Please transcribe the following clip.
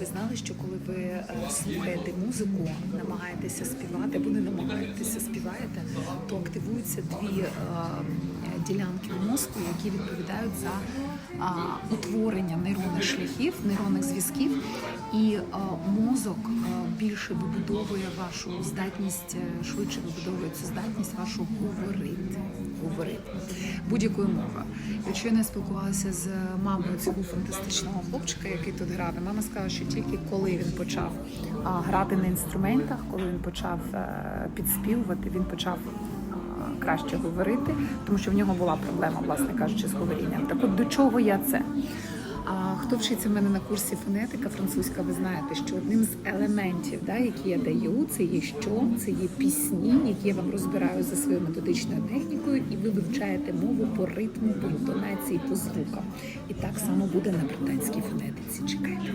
Ви знали, що коли ви е, слухаєте музику, намагаєтеся співати або не намагаєтеся співаєте, то активуються дві е, ділянки в мозку, які відповідають за утворення нейронних шляхів, нейронних зв'язків, і е, мозок більше вибудовує вашу здатність, швидше вибудовує цю здатність вашу говорити. Говорити будь-якою мовою. Якщо я не спілкувалася з мамою цього фантастичного хлопчика, який тут грав, мама сказала, що тільки коли він почав грати на інструментах, коли він почав е, підспівувати, він почав краще говорити, тому що в нього була проблема, власне кажучи, з говорінням. Так от до чого я це? А хто вчиться в мене на курсі фонетика французька, ви знаєте, що одним з елементів, да, які я даю, це є що? Це є пісні, які я вам розбираю за своєю методичною технікою, і ви вивчаєте мову по ритму, по інтонації, по звукам. І так само буде на британській фонетиці. Чекайте.